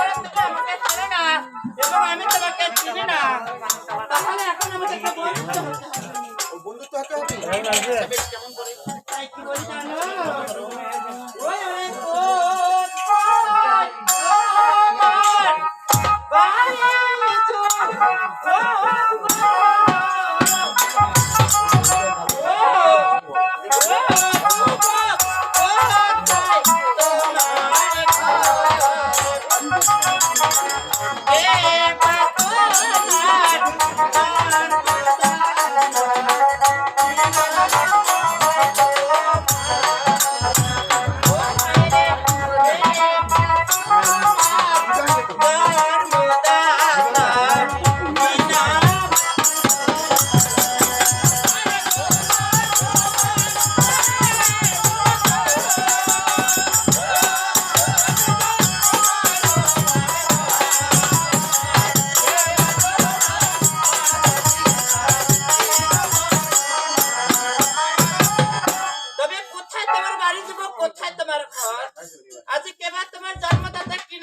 কারণ না এবং আমি তোমাকে চিনি না। এখন আমাকে বন্ধুত্ব হতে হবে। হ্যাঁ, কেমন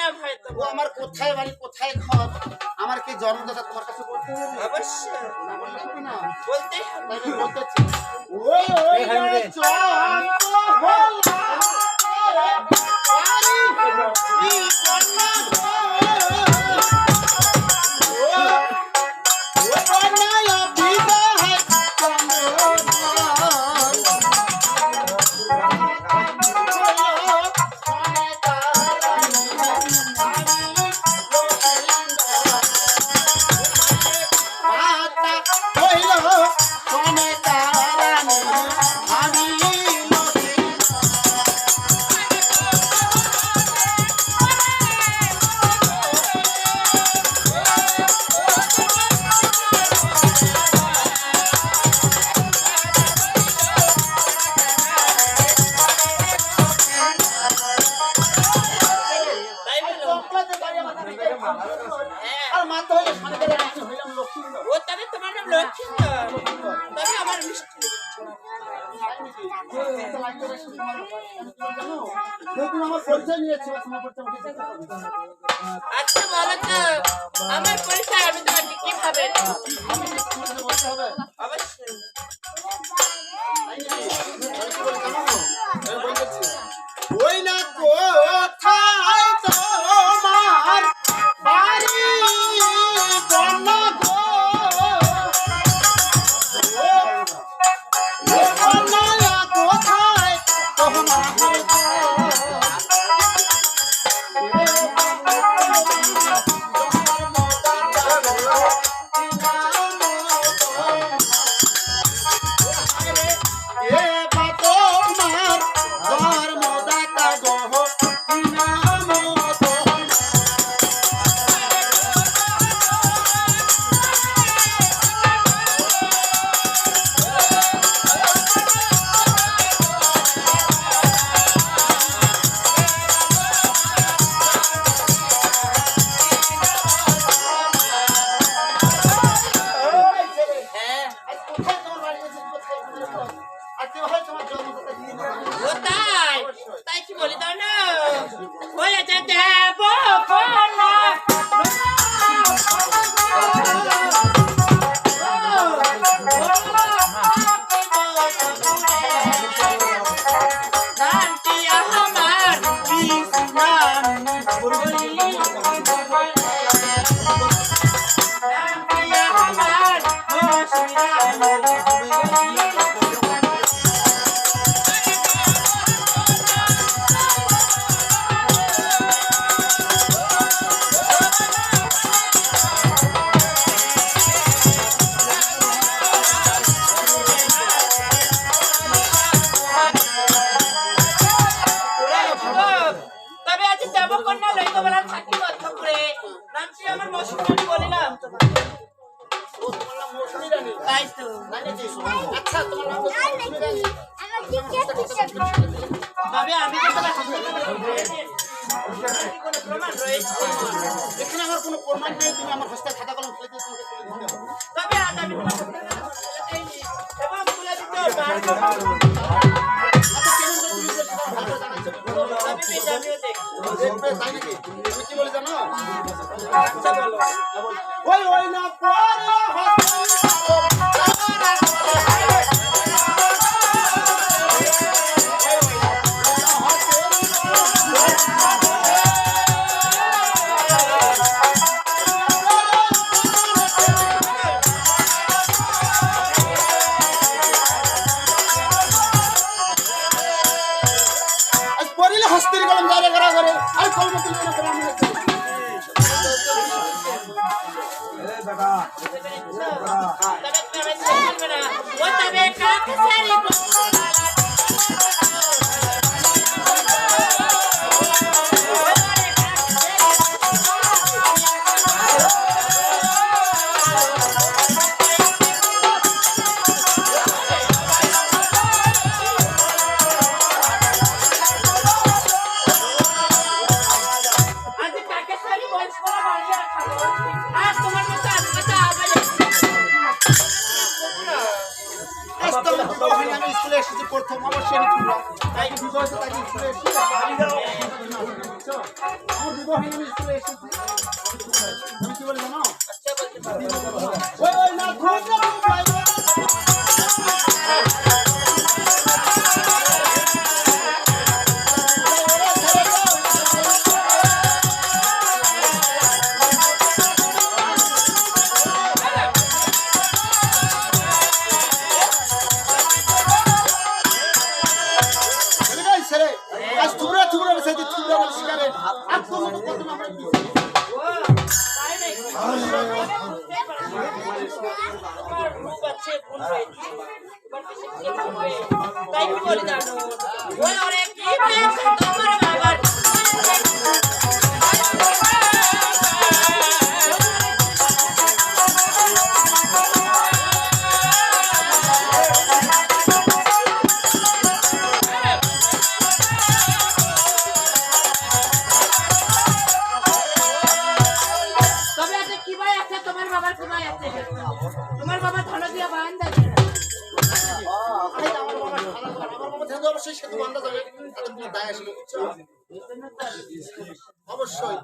আমার কোথায় বাড়ি কোথায় ঘর? আমার কি জন্মদাতা তোমার কাছে বলতে হবে? অবশ্যই। না বললে হবে না। বলতে হবে। বলতে ওই ওই চল। আচ্ছা বলো তো আমার পরীক্ষায় আমি তোমার কি ভাবেন অবশ্যই দেখবে তাই নাকি তুমি কি বলে জানো আচ্ছা বলো ওই ওই না পড়া What's the big আমি কি বলে জানো তাই কি বলে জানো? অবশ্যই।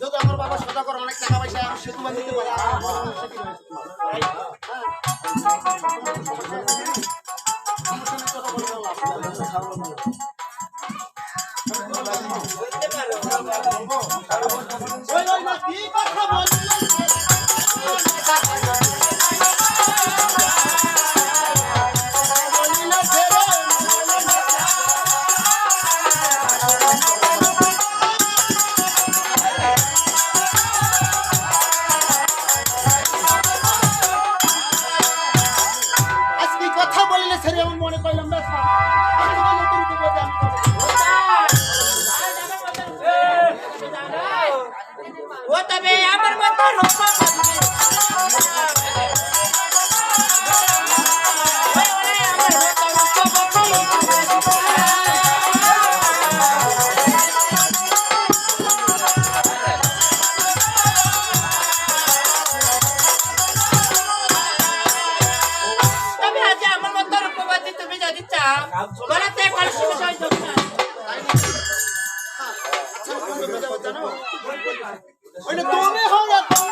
যদি আমার বাবা সোজা করে অনেক টাকা পয়সা আমি সেতু দিতে পারি বলতে পারো তুমি হও না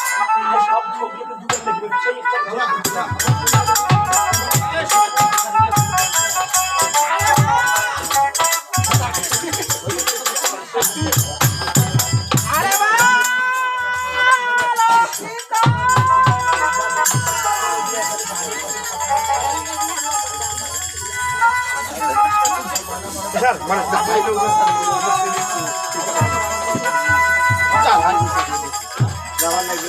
সব ছবিকে দূরে দেখবে। সেই একটা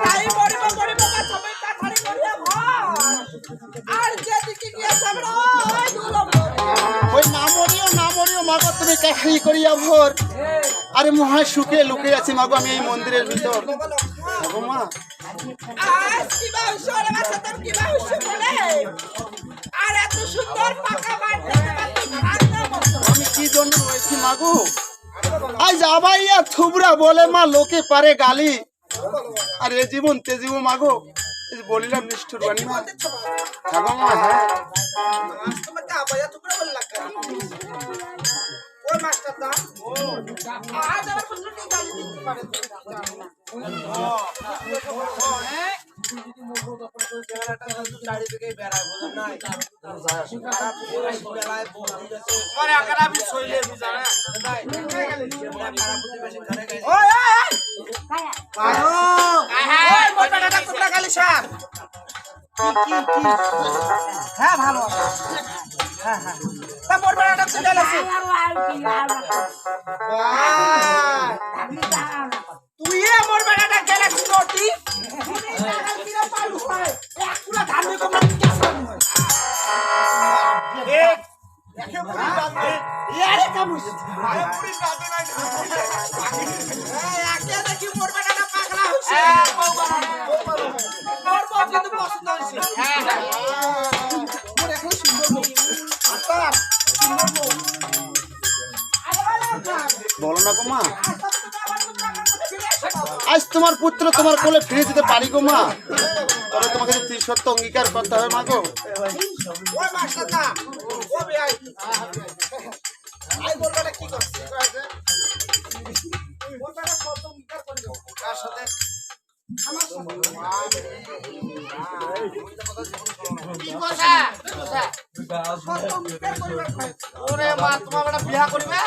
তাই সবাই করিয়া আর যেদিকে ওই দুর্লভ ওই মরিও মাগো তুমি কাঠারি করিয়া ভোর। আরে মহা সুখে লুকে আছি মাগো আমি এই মন্দিরের ভিতর। মা। আমি কি জন্য রয়েছি মাগো? আজ আবাইয়া থুবরা বলে মা লোকে পারে গালি আর এ জীবন তে জীবন মাগো বলিলাম নিষ্ঠুর বাণী মা মাগো মা হ্যাঁ তোমাকে হ্যাঁ ভালো হ্যাঁ হ্যাঁ তা মোর বেটাটা তুই গেলেছি পুত্র তোমার কোলে ফিরে যেতে পারি গো মা। তবে তোমাকে যে ত্রিসত্য অঙ্গীকার করতে হবে মা গো। তোমার বিয়া করবে?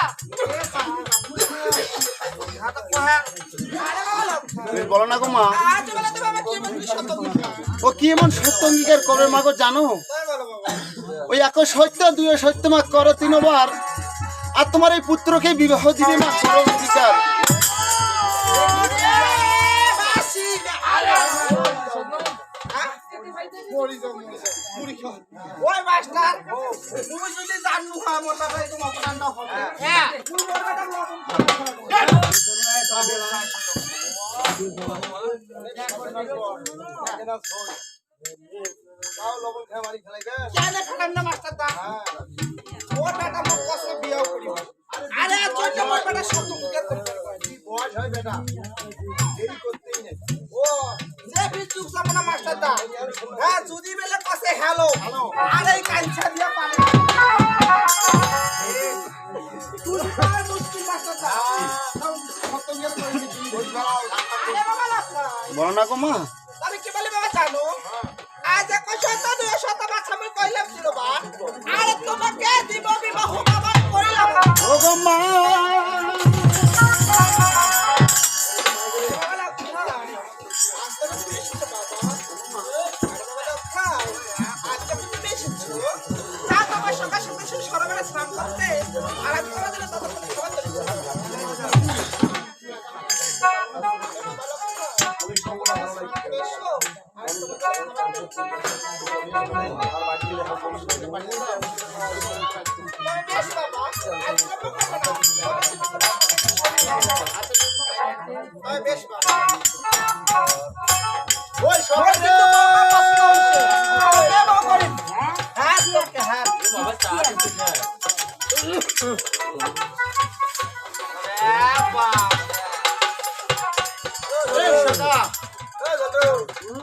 বলো না গো মা। ও কি এমন সত্য অঙ্গীকার করবে মা গো জানো? ওই এক সত্য দুই সত্য মা করো তিনবার। আর তোমার এই পুত্রকে বিবাহ দিবে মা অঙ্গীকার। ওই মাস্টার তুমি যদি জানু হয় মোর বাবা অপরাধ হবে। হ্যাঁ। হ্যাঁ যদি বেলে কসে হ্যালো আরে এই কাঞ্চা দিয়া পালে না গো মা? আমি কি বলি বাবা জানো? আজ এক শত দুই শত বাচ্চা আমি কইলাম ছিল বা আর তোমাকে দিব বিবাহ বাবা কইলাম ও গো মা